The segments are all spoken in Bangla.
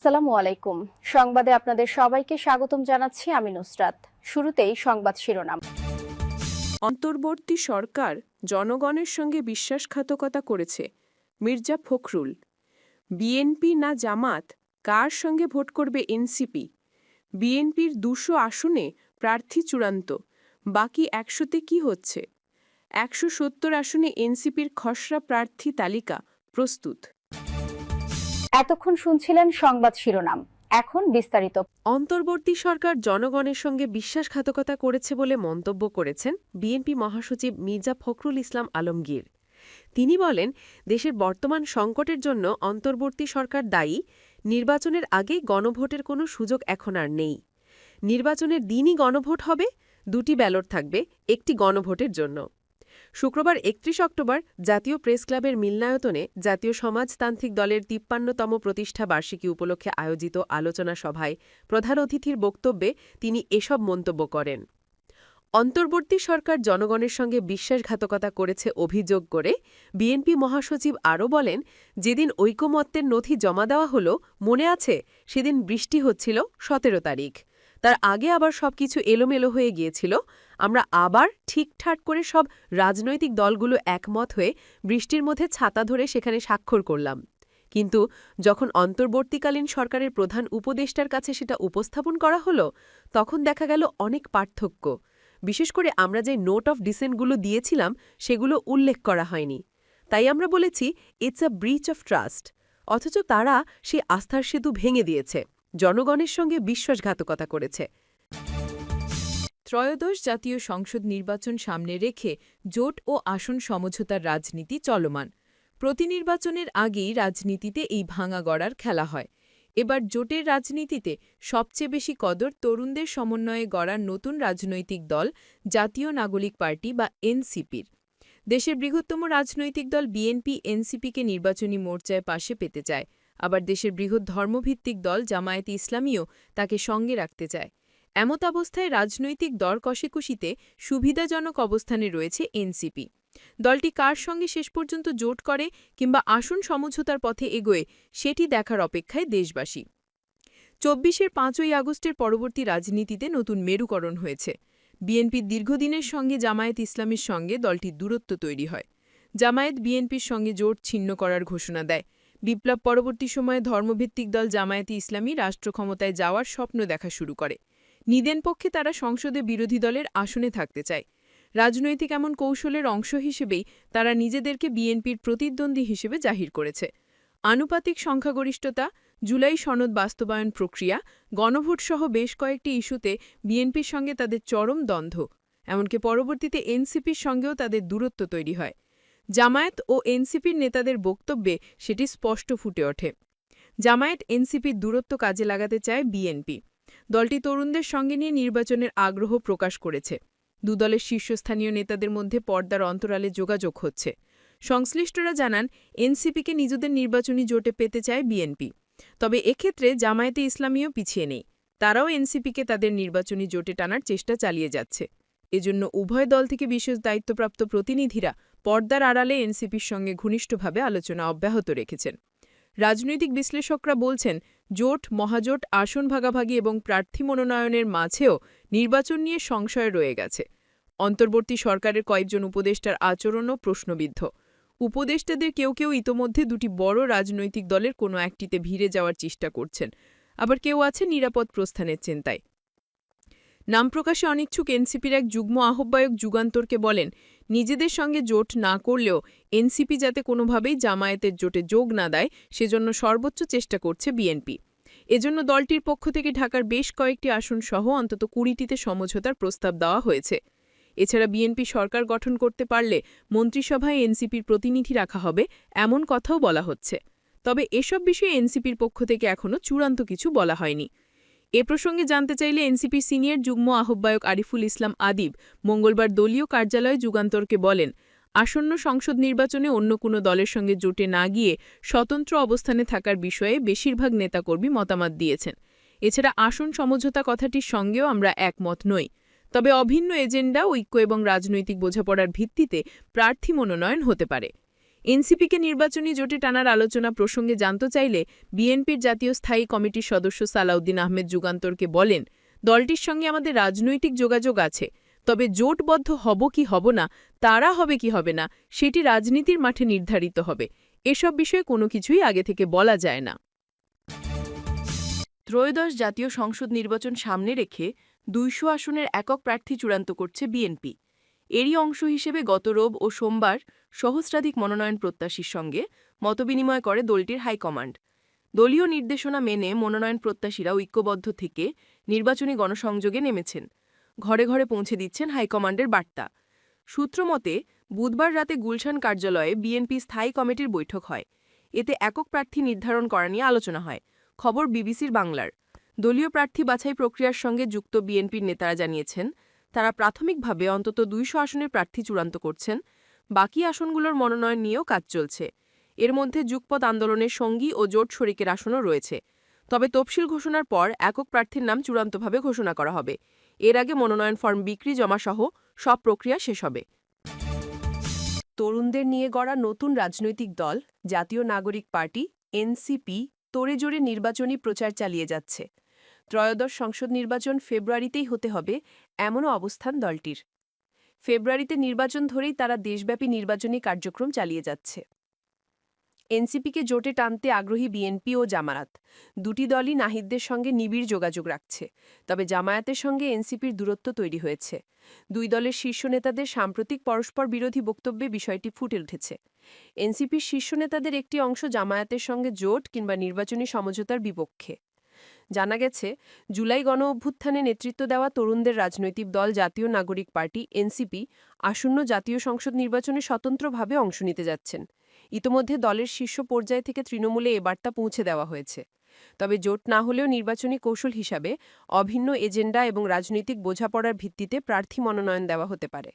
আসসালামু আলাইকুম। সংবাদে আপনাদের সবাইকে স্বাগতম জানাচ্ছি আমি নুসরাত। শুরুতেই সংবাদ শিরোনাম। অন্তর্বর্তী সরকার জনগণের সঙ্গে বিশ্বাসঘাতকতা করেছে মির্জা ফখরুল। বিএনপি না জামাত কার সঙ্গে ভোট করবে এনসিপি? বিএনপির দুশো আসনে প্রার্থী চূড়ান্ত, বাকি একশোতে কি হচ্ছে? একশো সত্তর আসনে এনসিপির খসড়া প্রার্থী তালিকা প্রস্তুত। এতক্ষণ শুনছিলেন সংবাদ শিরোনাম। এখন বিস্তারিত। অন্তর্বর্তী সরকার জনগণের সঙ্গে বিশ্বাসঘাতকতা করেছে বলে মন্তব্য করেছেন বিএনপি মহাসচিব মির্জা ফখরুল ইসলাম আলমগীর। তিনি বলেন, দেশের বর্তমান সংকটের জন্য অন্তর্বর্তী সরকার দায়ী, নির্বাচনের আগে গণভোটের কোনো সুযোগ এখন আর নেই। নির্বাচনের দিনই গণভোট হবে, দুটি ব্যালট থাকবে, একটি গণভোটের জন্য। শুক্রবার একত্রিশ অক্টোবর জাতীয় প্রেস ক্লাবের মিলনায়তনে জাতীয় সমাজতান্ত্রিক দলের তিপ্পান্নতম প্রতিষ্ঠা বার্ষিকী উপলক্ষে আয়োজিত আলোচনা সভায় প্রধান অতিথির বক্তব্যে তিনি এসব মন্তব্য করেন। অন্তর্বর্তী সরকার জনগণের সঙ্গে বিশ্বাসঘাতকতা করেছে অভিযোগ করে বিএনপি মহাসচিব আরও বলেন, যেদিন ঐকমত্যের নথি জমা দেওয়া হল, মনে আছে, সেদিন বৃষ্টি হচ্ছিল সতেরো তারিখ। তার আগে আবার সবকিছু এলোমেলো হয়ে গিয়েছিল। আমরা আবার ঠিকঠাক করে সব রাজনৈতিক দলগুলো একমত হয়ে বৃষ্টির মধ্যে ছাতা ধরে সেখানে স্বাক্ষর করলাম। কিন্তু যখন অন্তর্বর্তীকালীন সরকারের প্রধান উপদেষ্টার কাছে সেটা উপস্থাপন করা হলো, তখন দেখা গেল অনেক পার্থক্য। বিশেষ করে আমরা যে নোট অফ ডিসেন্টগুলো দিয়েছিলাম, সেগুলো উল্লেখ করা হয়নি। তাই আমরা বলেছি it's a breach of trust অথচ তারা সেই আস্থার সেতু ভেঙে দিয়েছে। জনগণের সঙ্গে বিশ্বাসঘাতকতা করেছে। ত্রয়োদশ জাতীয় সংসদ নির্বাচন সামনে রেখে জোট ও আসন সমঝোতার রাজনীতি চলমান। প্রতিনির্বাচনের আগেই রাজনীতিতে এই ভাঙা গড়ার খেলা হয়। এবার জোটের রাজনীতিতে সবচেয়ে বেশি কদর তরুণদের সমন্বয়ে গড়া নতুন রাজনৈতিক দল, জাতীয় নাগরিক পার্টি বা এনসিপির। দেশের বৃহত্তম রাজনৈতিক দল বিএনপি, এনসিপিকে নির্বাচনী মোর্চায় পাশে পেতে চায়। আবার দেশের বৃহৎ ধর্মভিত্তিক দল জামায়াতে ইসলামীও তাকে সঙ্গে রাখতে চায়। এমত অবস্থায় রাজনৈতিক দর কষেকুশিতে সুবিধাজনক অবস্থানে রয়েছে এনসিপি। দলটি কার সঙ্গে শেষ পর্যন্ত জোট করে কিংবা আসন সমঝোতার পথে এগোয়, সেটি দেখার অপেক্ষায় দেশবাসী। চব্বিশের পাঁচই আগস্টের পরবর্তী রাজনীতিতে নতুন মেরুকরণ হয়েছে। বিএনপির দীর্ঘদিনের সঙ্গে জামায়াত ইসলামের সঙ্গে দলটির দূরত্ব তৈরি হয়। জামায়াত বিএনপির সঙ্গে জোট ছিন্ন করার ঘোষণা দেয়। বিপ্লব পরবর্তী সময়ে ধর্মভিত্তিক দল জামায়াতে ইসলামী রাষ্ট্র ক্ষমতায় যাওয়ার স্বপ্ন দেখা শুরু করে। নিদেন পক্ষে তারা সংসদে বিরোধী দলের আসনে থাকতে চায়। রাজনৈতিক এমন কৌশলের অংশ হিসেবেই তারা নিজেদেরকে বিএনপির প্রতিদ্বন্দ্বী হিসেবে জাহির করেছে। আনুপাতিক সংখ্যাগরিষ্ঠতা, জুলাই সনদ বাস্তবায়ন প্রক্রিয়া গণভোটসহ বেশ কয়েকটি ইস্যুতে বিএনপির সঙ্গে তাদের চরম দ্বন্দ্ব। এমনকি পরবর্তীতে এনসিপির সঙ্গেও তাদের দূরত্ব তৈরি হয়। জামায়াত ও এনসিপির নেতাদের বক্তব্যে সেটি স্পষ্ট ফুটে ওঠে। জামায়াত এনসিপির দূরত্ব কাজে লাগাতে চায় বিএনপি। দলটি তরুণদের সঙ্গে নিয়ে নির্বাচনের আগ্রহ প্রকাশ করেছে। দুদলের শীর্ষস্থানীয় নেতাদের মধ্যে পর্দার অন্তরালে যোগাযোগ হচ্ছে। সংশ্লিষ্টরা জানান, এনসিপিকে নিজেদের নির্বাচনী জোটে পেতে চায় বিএনপি। তবে এক্ষেত্রে জামায়াতে ইসলামীও পিছিয়ে নেই। তারাও এনসিপিকে তাদের নির্বাচনী জোটে টানার চেষ্টা চালিয়ে যাচ্ছে। এজন্য উভয় দল থেকে বিশেষ দায়িত্বপ্রাপ্ত প্রতিনিধিরা পর্দার আড়ালে এনসিপির সঙ্গে ঘনিষ্ঠভাবে আলোচনা অব্যাহত রেখেছেন। রাজনৈতিক বিশ্লেষকরা বলছেন, জোট, মহাজোট, আসন ভাগাভাগি এবং প্রার্থী মনোনয়নের মাঝেও নির্বাচন নিয়ে সংশয় রয়ে গেছে। অন্তর্বর্তী সরকারের কয়েকজন উপদেষ্টার আচরণও প্রশ্নবিদ্ধ। উপদেষ্টাদের কেউ কেউ ইতোমধ্যে দুটি বড় রাজনৈতিক দলের কোনো একটিতে ভিড়ে যাওয়ার চেষ্টা করছেন। আবার কেউ আছে নিরাপদ প্রস্থানের চিন্তায়। নাম প্রকাশে অনিচ্ছুক এনসিপির এক যুগ্ম আহ্বায়ক যুগান্তরকে বলেন, নিজেদের সঙ্গে জোট না করলেও এনসিপি যাতে কোনোভাবেই জামায়াতের জোটে যোগ না দেয়, সেজন্য সর্বোচ্চ চেষ্টা করছে বিএনপি। এজন্য দলটির পক্ষ থেকে ঢাকার বেশ কয়েকটি আসন সহ অন্তত কুড়িটিতে সমঝোতার প্রস্তাব দেওয়া হয়েছে। এছাড়া বিএনপি সরকার গঠন করতে পারলে মন্ত্রিসভায় এনসিপির প্রতিনিধি রাখা হবে, এমন কথাও বলা হচ্ছে। তবে এসব বিষয়ে এনসিপির পক্ষ থেকে এখনও চূড়ান্ত কিছু বলা হয়নি। এ প্রসঙ্গে জানতে চাইলে এনসিপির সিনিয়র যুগ্ম আহ্বায়ক আরিফুল ইসলাম আদিব মঙ্গলবার দলীয় কার্যালয়ে যুগান্তরকে বলেন, আসন্ন সংসদ নির্বাচনে অন্য কোনো দলের সঙ্গে জোটে না গিয়ে স্বতন্ত্র অবস্থানে থাকার বিষয়ে বেশিরভাগ নেতাকর্মী মতামত দিয়েছেন। এছাড়া আসন সমঝোতা কথাটির সঙ্গেও আমরা একমত নই। তবে অভিন্ন এজেন্ডা, ঐক্য এবং রাজনৈতিক বোঝাপড়ার ভিত্তিতে প্রার্থী মনোনয়ন হতে পারে। এনসিপিকে নির্বাচনী জোটে টানার আলোচনা প্রসঙ্গে জানতে চাইলে বিএনপির জাতীয় স্থায়ী কমিটির সদস্য সালাউদ্দিন আহমেদ যুগান্তরকে বলেন, দলটির সঙ্গে আমাদের রাজনৈতিক যোগাযোগ আছে, তবে জোটবদ্ধ হব কি হব না, তারা হবে কি হবে না, সেটি রাজনীতির মাঠে নির্ধারিত হবে। এসব বিষয়ে কোনো কিছুই আগে থেকে বলা যায় না। ত্রয়োদশ জাতীয় সংসদ নির্বাচন সামনে রেখে দুইশো আসনের একক প্রার্থী চূড়ান্ত করছে বিএনপি। এরই অংশ হিসেবে গত রোব ও সোমবার সহস্রাধিক মনোনয়ন প্রত্যাশীর সঙ্গে মতবিনিময় করে দলটির হাইকমান্ড। দলীয় নির্দেশনা মেনে মনোনয়ন প্রত্যাশীরা ঐক্যবদ্ধ থেকে নির্বাচনী গণসংযোগে নেমেছেন। ঘরে ঘরে পৌঁছে দিচ্ছেন হাইকমান্ডের বার্তা। সূত্রমতে বুধবার রাতে গুলশান কার্যালয়ে বিএনপি স্থায়ী কমিটির বৈঠক হয়। এতে একক প্রার্থী নির্ধারণ করা নিয়ে আলোচনা হয়। খবর বিবিসির বাংলার। দলীয় প্রার্থী বাছাই প্রক্রিয়ার সঙ্গে যুক্ত বিএনপির নেতারা জানিয়েছেন তারা প্রাথমিকভাবে অন্তত দুইশো আসনের প্রার্থী চূড়ান্ত করছেন। বাকি আসনগুলোর মনোনয়ন নিয়েও কাজ চলছে। এর মধ্যে যুগপৎ আন্দোলনের সঙ্গী ও জোট শরিকের আসনও রয়েছে। তবে তফসিল ঘোষণার পর একক প্রার্থীর নাম চূড়ান্তভাবে ঘোষণা করা হবে। এর আগে মনোনয়ন ফর্ম বিক্রি, জমাসহ সব প্রক্রিয়া শেষ হবে। তরুণদের নিয়ে গড়া নতুন রাজনৈতিক দল, জাতীয় নাগরিক পার্টি, এনসিপি তোড়েজোড়ে নির্বাচনী প্রচার চালিয়ে যাচ্ছে। ত্রয়োদশ সংসদ নির্বাচন ফেব্রুয়ারিতেই হতে হবে, এমনও অবস্থান দলটির। ফেব্রুয়ারিতে নির্বাচন ধরেই তারা দেশব্যাপী নির্বাচনী কার্যক্রম চালিয়ে যাচ্ছে। এনসিপিকে জোটে টানতে আগ্রহী বিএনপি ও জামায়াত। দুটি দলই নাহিদদের সঙ্গে নিবিড় যোগাযোগ রাখছে, তবে জামায়াতের সঙ্গে এনসিপির দূরত্ব তৈরি হয়েছে। দুই দলের শীর্ষ নেতাদের সাম্প্রতিক পরস্পর বিরোধী বক্তব্যে বিষয়টি ফুটে উঠেছে। এনসিপির শীর্ষ নেতাদের একটি অংশ জামায়াতের সঙ্গে জোট কিংবা নির্বাচনী সমঝোতার বিপক্ষে। জানা গেছে, জুলাই গণ অভ্যুত্থানে নেতৃত্ব দেওয়া তরুণদের রাজনৈতিক দল জাতীয় নাগরিক পার্টি এনসিপি আসন্ন জাতীয় সংসদ নির্বাচনে স্বতন্ত্রভাবে অংশ নিতে যাচ্ছেন। ইতোমধ্যে দলের শীর্ষ পর্যায় থেকে তৃণমূলে এ বার্তা পৌঁছে দেওয়া হয়েছে। তবে জোট না হলেও নির্বাচনী কৌশল হিসাবে অভিন্ন এজেন্ডা এবং রাজনৈতিক বোঝাপড়ার ভিত্তিতে প্রার্থী মনোনয়ন দেওয়া হতে পারে।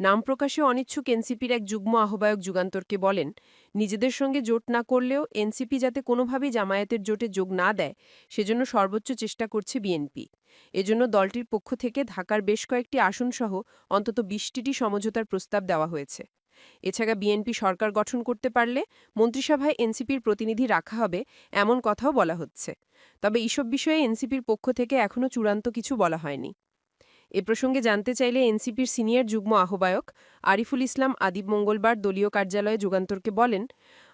নাম প্রকাশে অনিচ্ছুক এনসিপির এক যুগ্ম আহ্বায়ক যুগান্তরকে বলেন, নিজেদের সঙ্গে জোট না করলেও এনসিপি যাতে কোনোভাবেই জামায়াতের জোটে যোগ না দেয়, সেজন্য সর্বোচ্চ চেষ্টা করছে বিএনপি। এজন্য দলটির পক্ষ থেকে ঢাকার বেশ কয়েকটি আসনসহ অন্তত বিশটিটি সমঝোতার প্রস্তাব দেওয়া হয়েছে। এছাড়া বিএনপি সরকার গঠন করতে পারলে মন্ত্রিসভায় এনসিপির প্রতিনিধি রাখা হবে এমন কথাও বলা হচ্ছে। তবে এসব বিষয়ে এনসিপির পক্ষ থেকে এখনও চূড়ান্ত কিছু বলা হয়নি। এ প্রসঙ্গে জানতে চাইলে এনসিপির সিনিয়র যুগ্ম আহ্বায়ক আরিফুল ইসলাম আদিব মঙ্গলবার দলীয় কার্যালয়ে যুগান্তরকে বলেন,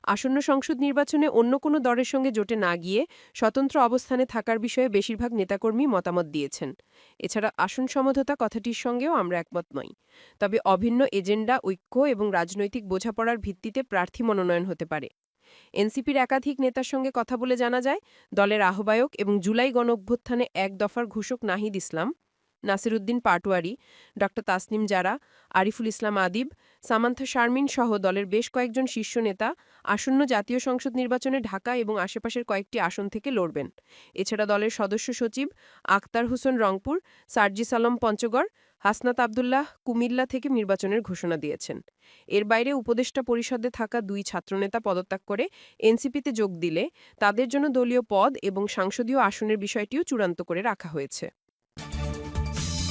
আসন্ন সংসদ নির্বাচনে অন্য কোনো দলের সঙ্গে জোটে না গিয়ে স্বতন্ত্র অবস্থানে থাকার বিষয়ে বেশিরভাগ নেতাকর্মী মতামত দিয়েছেন। এছাড়া আসন সমঝোতা কথাটির সঙ্গেও আমরা একমত নই। তবে অভিন্ন এজেন্ডা, ঐক্য এবং রাজনৈতিক বোঝাপড়ার ভিত্তিতে প্রার্থী মনোনয়ন হতে পারে। এনসিপির একাধিক নেতার সঙ্গে কথা বলে জানা যায়, দলের আহ্বায়ক এবং জুলাই গণ এক দফার ঘোষক নাহিদ ইসলাম নাসিরুদ্দিন পাটোয়ারি ড তাসনিম জারা, আরিফুল ইসলাম আদিব, সামান্থা শারমিন সহ দলের বেশ কয়েকজন শীর্ষ নেতা আসন্ন জাতীয় সংসদ নির্বাচনে ঢাকা এবং আশেপাশের কয়েকটি আসন থেকে লড়বেন। এছাড়া দলের সদস্য সচিব আক্তার হোসেন রংপুর, সার্জিস আলম পঞ্চগড়, হাসনাত আবদুল্লাহ কুমিল্লা থেকে নির্বাচনের ঘোষণা দিয়েছেন। এর বাইরে উপদেষ্টা পরিষদে থাকা দুই ছাত্রনেতা পদত্যাগ করে এনসিপিতে যোগ দিলে তাদের জন্য দলীয় পদ এবং সাংসদীয় আসনের বিষয়টিও চূড়ান্ত করে রাখা হয়েছে।